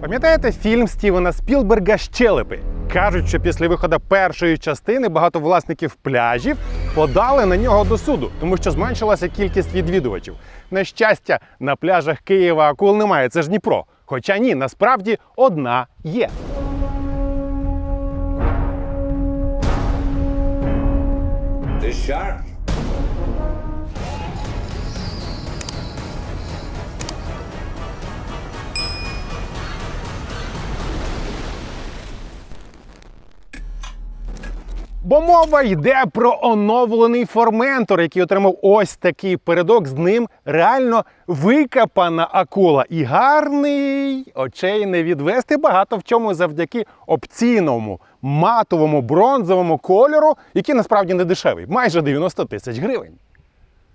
Пам'ятаєте фільм Стівена Спілберга Щелепи? Кажуть, що після виходу першої частини багато власників пляжів подали на нього до суду, тому що зменшилася кількість відвідувачів. На щастя, на пляжах Києва акул немає, це ж Дніпро. Хоча ні, насправді одна є. The shark. Бо мова йде про оновлений форментор, який отримав ось такий передок. З ним реально викопана акула. І гарний очей не відвести багато в чому завдяки опційному матовому бронзовому кольору, який насправді не дешевий, майже 90 тисяч гривень.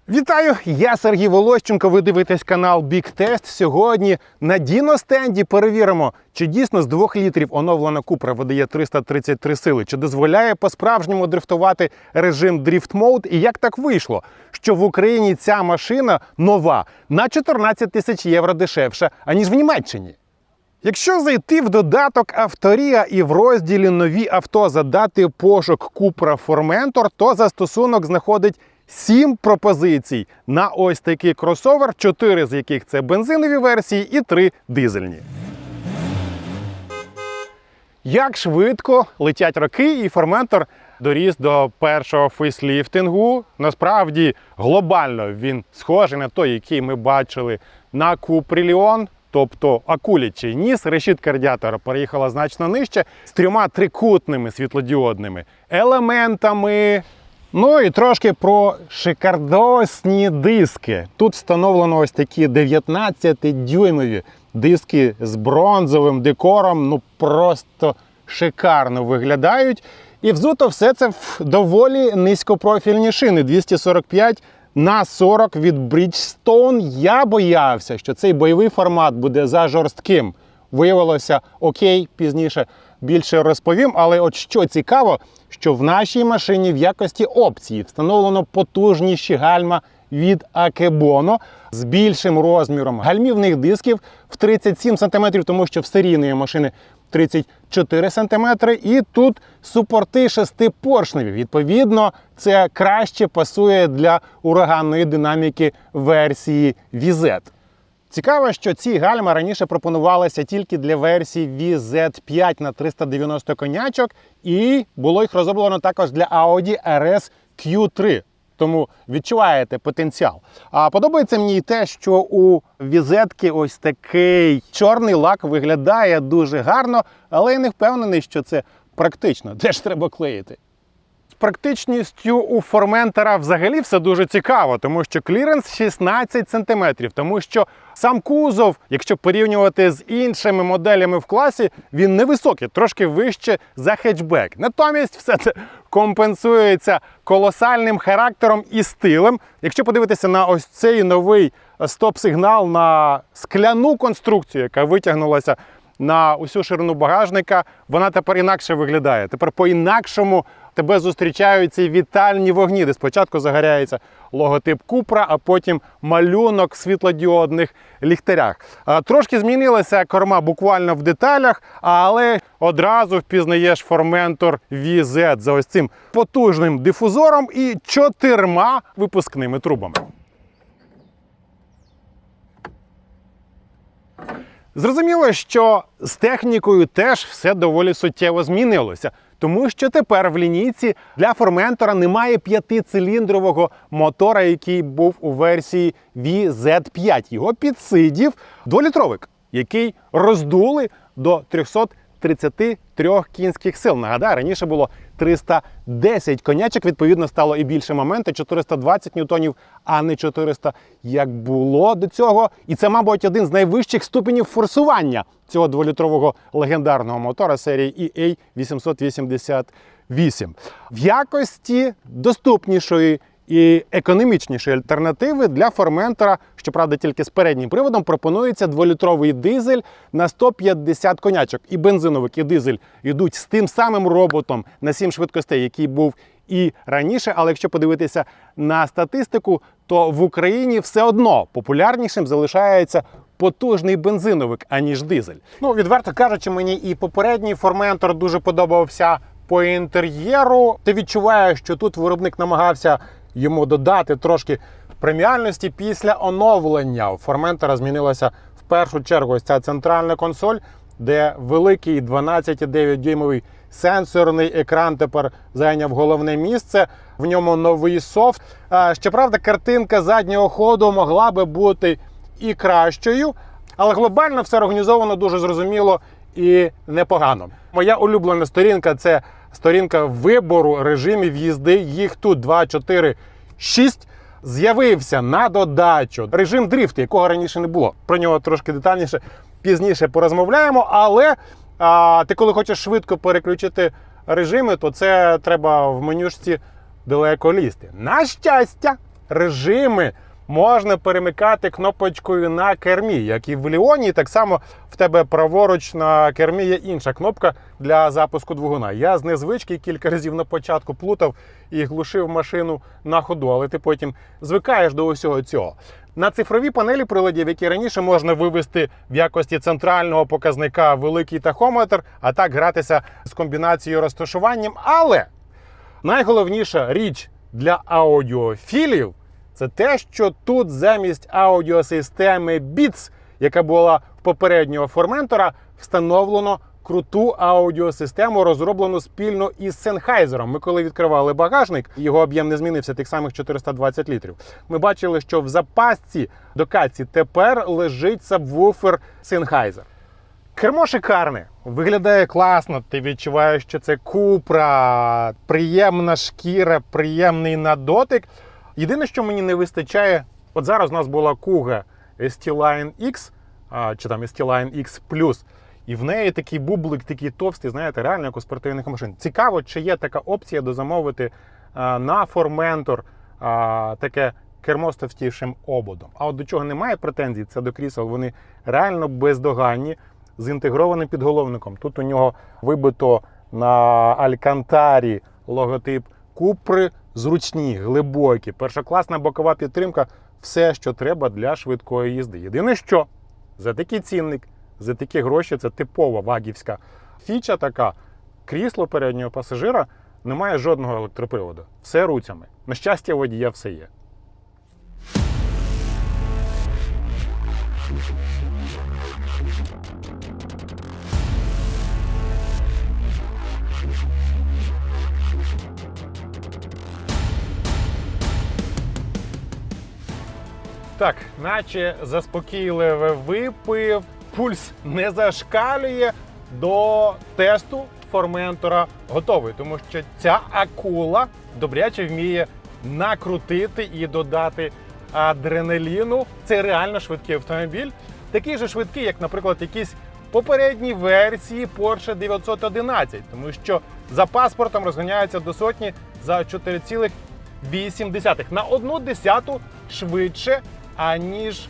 Вітаю! Я Сергій Волощенко. Ви дивитесь канал Big Test. Сьогодні на Діностенді перевіримо, чи дійсно з 2 літрів оновлена Купра видає 333 сили, чи дозволяє по-справжньому дрифтувати режим Drift Mode, і як так вийшло, що в Україні ця машина нова на 14 тисяч євро дешевша, аніж в Німеччині. Якщо зайти в додаток Авторія і в розділі Нові авто задати пошук Cupra Formentor, то застосунок знаходить сім пропозицій на ось такий кросовер, чотири з яких це бензинові версії і три дизельні. Як швидко летять роки, і Форментор доріс до першого фейсліфтингу. Насправді глобально він схожий на той, який ми бачили на Купрі Ліон. Тобто акулячий ніс, решітка радіатора переїхала значно нижче з трьома трикутними світлодіодними елементами. Ну і трошки про шикардосні диски. Тут встановлено ось такі 19-дюймові диски з бронзовим декором. Ну просто шикарно виглядають. І взуто все це в доволі низькопрофільні шини 245 на 40 від Bridgestone. Я боявся, що цей бойовий формат буде за жорстким. Виявилося окей, пізніше більше розповім. Але от що цікаво, що в нашій машині в якості опції встановлено потужніші гальма від Akebono з більшим розміром гальмівних дисків в 37 см, тому що в серійної машини 34 см. І тут супорти шестипоршневі. Відповідно, це краще пасує для ураганної динаміки версії VZ. Цікаво, що ці гальма раніше пропонувалися тільки для версії VZ5 на 390 конячок, і було їх розроблено також для Audi RS Q3. Тому відчуваєте потенціал. А подобається мені і те, що у візетки ось такий чорний лак виглядає дуже гарно, але я не впевнений, що це практично. Де ж треба клеїти? Практичністю у форментера взагалі все дуже цікаво, тому що кліренс 16 см, тому що сам кузов, якщо порівнювати з іншими моделями в класі, він невисокий, трошки вище за хетчбек. Натомість все це компенсується колосальним характером і стилем. Якщо подивитися на ось цей новий стоп-сигнал на скляну конструкцію, яка витягнулася на усю ширину багажника, вона тепер інакше виглядає. Тепер по-інакшому тебе зустрічають ці вітальні вогні, де спочатку загоряється логотип Купра, а потім малюнок в світлодіодних ліхтарях. Трошки змінилася корма буквально в деталях, але одразу впізнаєш форментор VZ за ось цим потужним дифузором і чотирма випускними трубами. Зрозуміло, що з технікою теж все доволі суттєво змінилося, тому що тепер в лінійці для форментора немає п'ятициліндрового мотора, який був у версії VZ5. Його підсидів дволітровик, який роздули до 333 кінських сил. Нагадаю, раніше було 310 конячок, відповідно, стало і більше моменту 420 ньютонів, а не 400, як було до цього. І це, мабуть, один з найвищих ступенів форсування цього дволітрового легендарного мотора серії EA 888. В якості доступнішої і економічнішої альтернативи для форментора, щоправда, тільки з переднім приводом, пропонується дволітровий дизель на 150 конячок. І бензиновик, і дизель йдуть з тим самим роботом на 7 швидкостей, який був і раніше. Але якщо подивитися на статистику, то в Україні все одно популярнішим залишається потужний бензиновик, аніж дизель. Ну, відверто кажучи, мені і попередній форментор дуже подобався по інтер'єру. Ти відчуваєш, що тут виробник намагався йому додати трошки преміальності після оновлення. У форментора змінилася в першу чергу ось ця центральна консоль, де великий 12,9 дюймовий сенсорний екран тепер зайняв головне місце. В ньому новий софт. Щоправда, картинка заднього ходу могла би бути і кращою, але глобально все організовано дуже зрозуміло і непогано. Моя улюблена сторінка це сторінка вибору режимів їзди. Їх тут 2, 4, 6. З'явився на додачу режим дрифт, якого раніше не було. Про нього трошки детальніше пізніше порозмовляємо. Але а, ти, коли хочеш швидко переключити режими, то це треба в менюшці далеко лізти. На щастя, режими можна перемикати кнопочкою на кермі, як і в Ліоні. Так само в тебе праворуч на кермі є інша кнопка для запуску двигуна. Я з незвички кілька разів на початку плутав і глушив машину на ходу, але ти потім звикаєш до усього цього. На цифровій панелі приладів, які раніше можна вивести в якості центрального показника великий тахометр, а так гратися з комбінацією розташуванням. Але найголовніша річ для аудіофілів це те, що тут замість аудіосистеми Beats, яка була в попереднього форментора, встановлено круту аудіосистему, розроблену спільно із Sennheiser. Ми коли відкривали багажник, його об'єм не змінився тих самих 420 літрів. Ми бачили, що в запасці до каці тепер лежить сабвуфер Sennheiser. Кермо шикарне, виглядає класно. Ти відчуваєш, що це купра, приємна шкіра, приємний на дотик. Єдине, що мені не вистачає, от зараз у нас була Kuga ST-Line X, чи там ST-Line X і в неї такий бублик, такий товстий, знаєте, реально як у спортивних машин. Цікаво, чи є така опція дозамовити а, на а, таке кермо з товстішим ободом. А от до чого немає претензій, це до крісел. Вони реально бездоганні з інтегрованим підголовником. Тут у нього вибито на Алькантарі логотип Купри зручні, глибокі, першокласна бокова підтримка все, що треба для швидкої їзди. Єдине, що за такий цінник, за такі гроші це типова вагівська фіча така. Крісло переднього пасажира не має жодного електроприводу. Все руцями. На щастя, водія все є. Так, наче заспокійливе випив, пульс не зашкалює до тесту форментора готовий, тому що ця акула добряче вміє накрутити і додати адреналіну. Це реально швидкий автомобіль. Такий же швидкий, як, наприклад, якісь попередні версії Porsche 911, тому що за паспортом розганяються до сотні за 4,8 на одну десяту швидше, аніж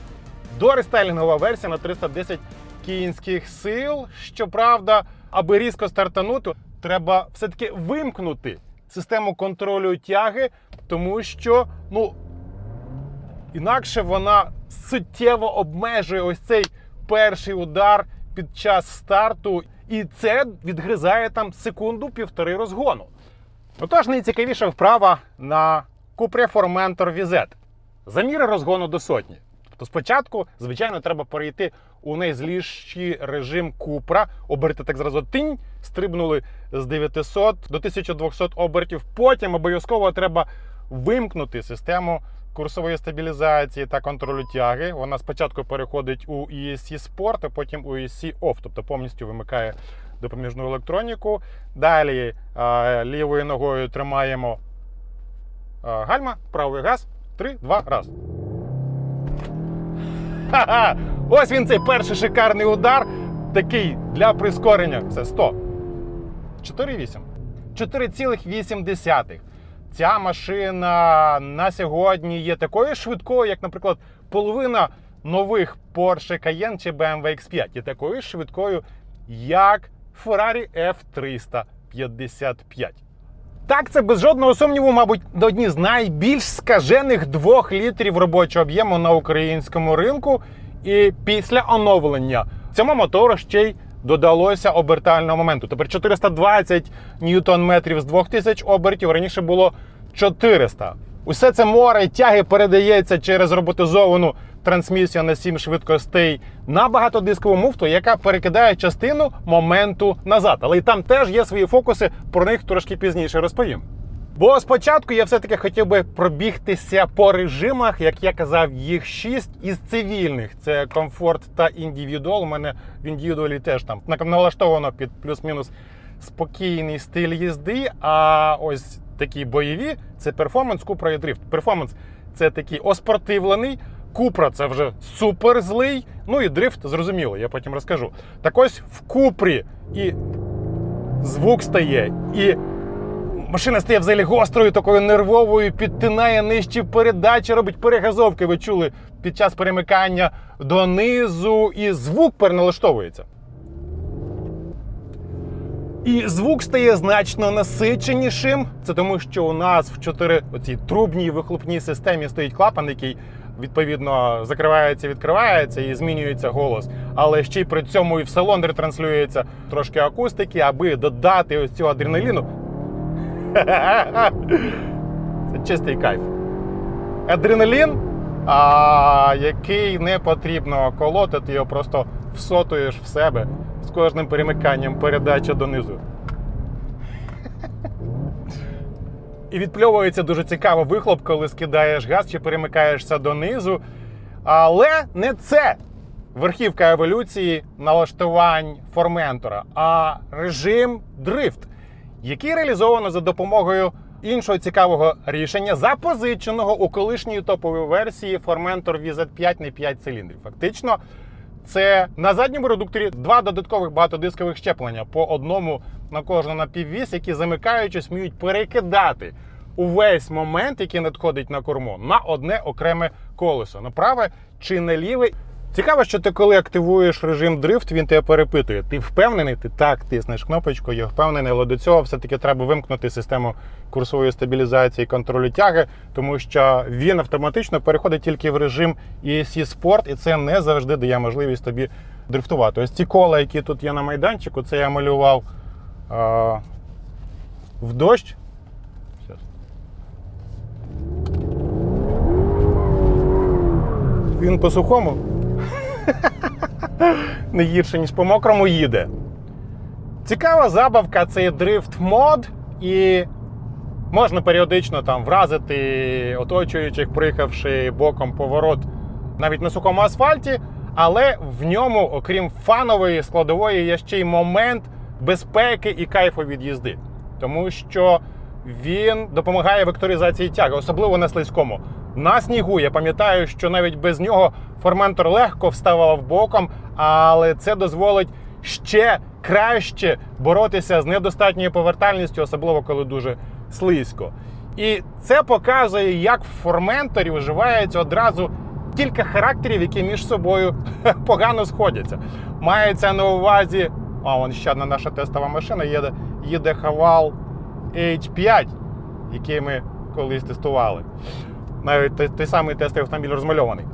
дорестайлінгова версія на 310 кінських сил. Щоправда, аби різко стартанути, треба все-таки вимкнути систему контролю тяги, тому що ну, інакше вона суттєво обмежує ось цей перший удар під час старту, і це відгризає там секунду-півтори розгону. Отож, найцікавіша вправа на Formentor VZ. Заміри розгону до сотні. Тобто спочатку, звичайно, треба перейти у найзліший режим Купра, оберти так зразу тинь, стрибнули з 900 до 1200 обертів. Потім обов'язково треба вимкнути систему курсової стабілізації та контролю тяги. Вона спочатку переходить у ESC Sport, а потім у ESC Off, тобто повністю вимикає допоміжну електроніку. Далі е, лівою ногою тримаємо е, гальма, правий газ. Три, два, раз. Ха-ха! Ось він цей перший шикарний удар. Такий для прискорення. Це 100. 4,8. 4,8. Ця машина на сьогодні є такою швидкою, як, наприклад, половина нових Porsche Cayenne чи BMW X5. І такою швидкою, як Ferrari F355. Так, це без жодного сумніву, мабуть, одні з найбільш скажених двох літрів робочого об'єму на українському ринку. І після оновлення цьому мотору ще й додалося обертального моменту. Тепер 420 ньютон-метрів з 2000 обертів, раніше було 400. Усе це море тяги передається через роботизовану трансмісію на 7 швидкостей на багатодискову муфту, яка перекидає частину моменту назад. Але і там теж є свої фокуси, про них трошки пізніше розповім. Бо спочатку я все-таки хотів би пробігтися по режимах, як я казав, їх шість із цивільних: це комфорт та індивідуал. У мене в індивідуалі теж там налаштовано під плюс-мінус спокійний стиль їзди. А ось такі бойові це перформанс, Купра і дрифт. Перформанс це такий оспортивлений. Купра це вже супер злий. Ну і дрифт, зрозуміло, я потім розкажу. Так ось в Купрі і звук стає, і машина стає взагалі гострою, такою нервовою, підтинає нижчі передачі, робить перегазовки. Ви чули під час перемикання донизу, і звук переналаштовується. І звук стає значно насиченішим. Це тому, що у нас в чотири оцій трубній вихлопній системі стоїть клапан, який відповідно закривається, відкривається і змінюється голос. Але ще й при цьому і в салон ретранслюється трошки акустики, аби додати ось цього адреналіну. Це чистий кайф. Адреналін, а, який не потрібно колоти, ти його просто всотуєш в себе з кожним перемиканням передача донизу. І відпльовується дуже цікаво вихлоп, коли скидаєш газ чи перемикаєшся донизу. Але не це верхівка еволюції налаштувань форментора, а режим дрифт, який реалізовано за допомогою іншого цікавого рішення, запозиченого у колишній топовій версії Formentor VZ5 на 5 циліндрів. Фактично, це на задньому редукторі два додаткових багатодискових щеплення по одному на кожну напіввісь, які замикаючись сміють перекидати увесь момент, який надходить на корму, на одне окреме колесо, на праве чи на ліве. Цікаво, що ти коли активуєш режим дрифт, він тебе перепитує. Ти впевнений? Ти так тиснеш кнопочку, я впевнений, але до цього все-таки треба вимкнути систему курсової стабілізації контролю тяги, тому що він автоматично переходить тільки в режим ESC Sport, і це не завжди дає можливість тобі дрифтувати. Ось ці кола, які тут є на майданчику, це я малював а, в дощ. Він по сухому не гірше, ніж по мокрому їде. Цікава забавка це дрифт мод, і можна періодично там вразити оточуючих, приїхавши боком поворот навіть на сухому асфальті, але в ньому, окрім фанової складової, є ще й момент безпеки і кайфу від їзди. Тому що він допомагає векторизації тяги, особливо на слизькому. На снігу я пам'ятаю, що навіть без нього форментор легко вставав боком, але це дозволить ще краще боротися з недостатньою повертальністю, особливо коли дуже слизько. І це показує, як в форменторі вживається одразу кілька характерів, які між собою погано сходяться. Мається на увазі, а вон ще одна наша тестова машина їде, їде Хавал H5, який ми колись тестували. Навіть той, той самий тестовий автомобіль розмальований.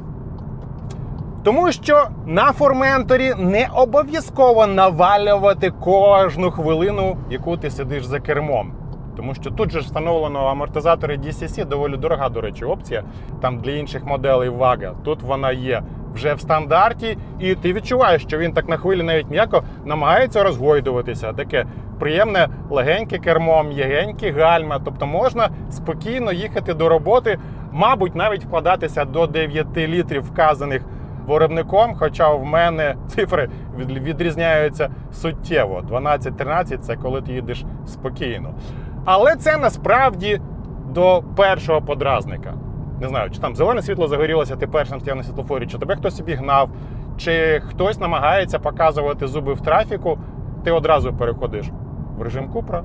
Тому що на форменторі не обов'язково навалювати кожну хвилину, яку ти сидиш за кермом. Тому що тут же встановлено амортизатори DCC, доволі дорога, до речі, опція. Там для інших моделей вага. Тут вона є вже в стандарті, і ти відчуваєш, що він так на хвилі навіть м'яко намагається розгойдуватися. Таке приємне легеньке кермо, м'ягенькі гальма. Тобто можна спокійно їхати до роботи, мабуть, навіть вкладатися до 9 літрів вказаних виробником. Хоча в мене цифри від- відрізняються суттєво. 12-13 це коли ти їдеш спокійно. Але це насправді до першого подразника. Не знаю, чи там зелене світло загорілося, ти першим стояв на світлофорі, чи тебе хтось обігнав, чи хтось намагається показувати зуби в трафіку, ти одразу переходиш в режим Купра.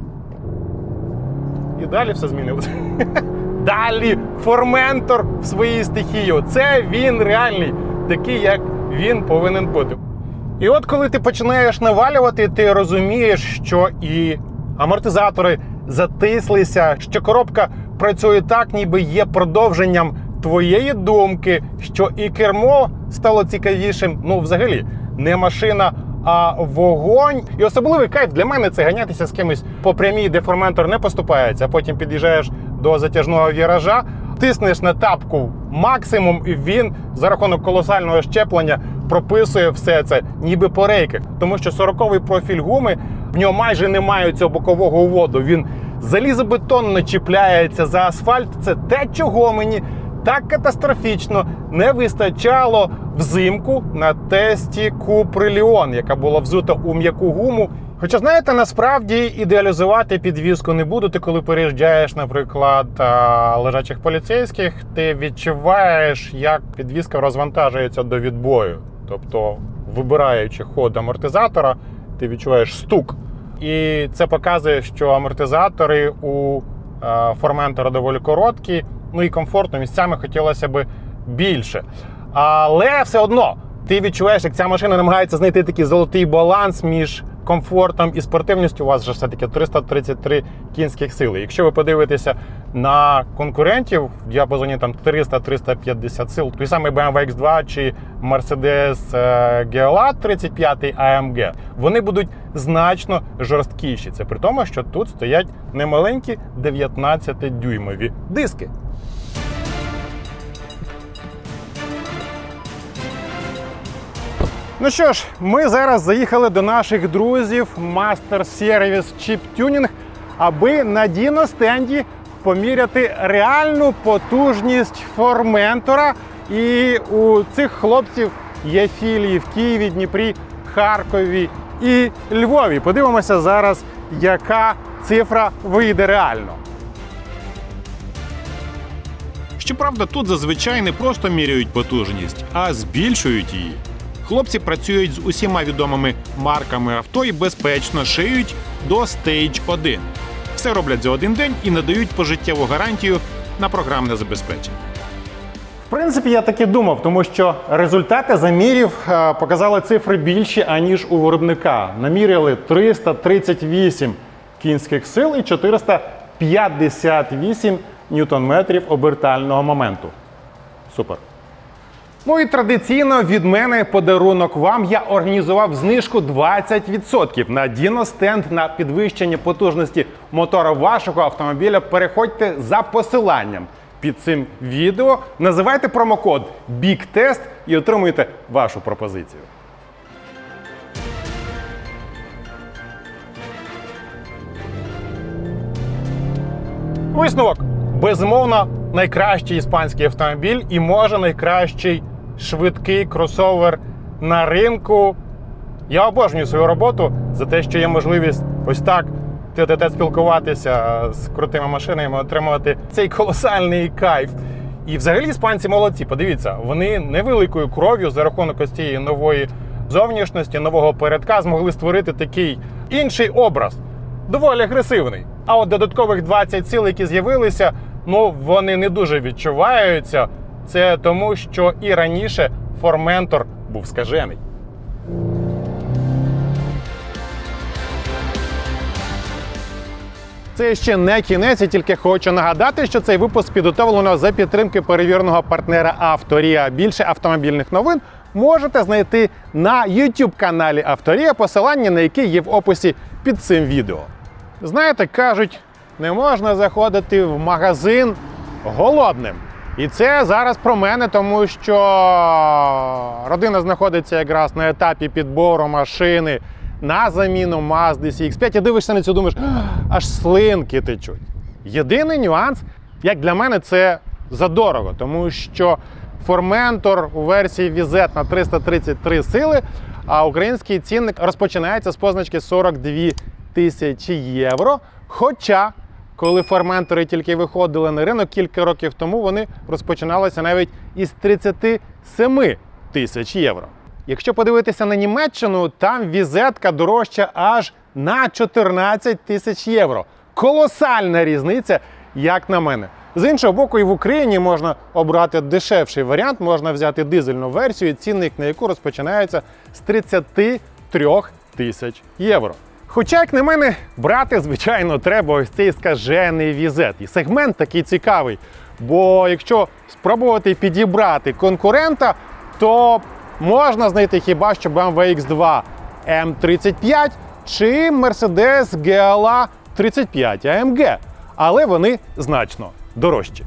І далі все змінилося. Далі форментор в своїй стихії. Це він реальний, такий, як він повинен бути. І от коли ти починаєш навалювати, ти розумієш, що і амортизатори затислися, що коробка працює так, ніби є продовженням твоєї думки, що і кермо стало цікавішим, ну взагалі не машина, а вогонь. І особливий кайф для мене це ганятися з кимось по прямій, де форментор не поступається, а потім під'їжджаєш до затяжного віража, тиснеш на тапку максимум, і він за рахунок колосального щеплення прописує все це, ніби по рейках. Тому що 40-й профіль гуми в нього майже немає цього бокового уводу. Він залізобетонно чіпляється за асфальт. Це те, чого мені так катастрофічно не вистачало взимку на тесті Куприліон, яка була взута у м'яку гуму. Хоча, знаєте, насправді ідеалізувати підвізку не буду. Ти коли переїжджаєш, наприклад, лежачих поліцейських, ти відчуваєш, як підвізка розвантажується до відбою. Тобто, вибираючи ход амортизатора, ти відчуваєш стук. І це показує, що амортизатори у е, форментора доволі короткі, ну і комфортно. Місцями хотілося б більше. Але все одно ти відчуваєш, як ця машина намагається знайти такий золотий баланс між комфортом і спортивністю. У вас же все-таки 333 кінських сили. Якщо ви подивитеся на конкурентів в діапазоні там 300-350 сил, той самий BMW X2 чи Mercedes GLA 35 AMG, вони будуть значно жорсткіші. Це при тому, що тут стоять немаленькі 19-дюймові диски. Ну що ж, ми зараз заїхали до наших друзів Master Service Chip Tuning, аби на діностенді поміряти реальну потужність форментора. І у цих хлопців є філії в Києві, Дніпрі, Харкові і Львові. Подивимося зараз, яка цифра вийде реально. Щоправда, тут зазвичай не просто міряють потужність, а збільшують її. Хлопці працюють з усіма відомими марками авто і безпечно шиють до Stage 1. Все роблять за один день і надають пожиттєву гарантію на програмне забезпечення. В принципі, я так і думав, тому що результати замірів е, показали цифри більші, аніж у виробника. Наміряли 338 кінських сил і 458 ньютон-метрів обертального моменту. Супер. Ну і традиційно від мене подарунок вам. Я організував знижку 20% на діностенд на підвищення потужності мотора вашого автомобіля. Переходьте за посиланням під цим відео. Називайте промокод BIGTEST і отримуйте вашу пропозицію. Висновок. Безумовно, найкращий іспанський автомобіль і може найкращий швидкий кросовер на ринку. Я обожнюю свою роботу за те, що є можливість ось так тет спілкуватися з крутими машинами, отримувати цей колосальний кайф. І взагалі іспанці молодці. Подивіться, вони невеликою кров'ю за рахунок ось цієї нової зовнішності, нового передка змогли створити такий інший образ, доволі агресивний. А от додаткових 20 сил, які з'явилися, ну вони не дуже відчуваються. Це тому, що і раніше форментор був скажений. Це ще не кінець, я тільки хочу нагадати, що цей випуск підготовлено за підтримки перевіреного партнера Авторія. Більше автомобільних новин можете знайти на YouTube каналі Авторія, посилання на який є в описі під цим відео. Знаєте, кажуть, не можна заходити в магазин голодним. І це зараз про мене, тому що родина знаходиться якраз на етапі підбору машини на заміну Mazda CX-5. І дивишся на цю, думаєш, аж слинки течуть. Єдиний нюанс, як для мене, це задорого, тому що форментор у версії VZ на 333 сили, а український цінник розпочинається з позначки 42 тисячі євро. Хоча коли форментори тільки виходили на ринок кілька років тому, вони розпочиналися навіть із 37 тисяч євро. Якщо подивитися на Німеччину, там візетка дорожча аж на 14 тисяч євро. Колосальна різниця, як на мене. З іншого боку, і в Україні можна обрати дешевший варіант, можна взяти дизельну версію, цінник на яку розпочинається з 33 тисяч євро. Хоча, як на мене, брати, звичайно, треба ось цей скажений візет. І сегмент такий цікавий. Бо якщо спробувати підібрати конкурента, то можна знайти хіба що BMW X2 M35 чи Mercedes GLA 35 AMG, але вони значно дорожчі.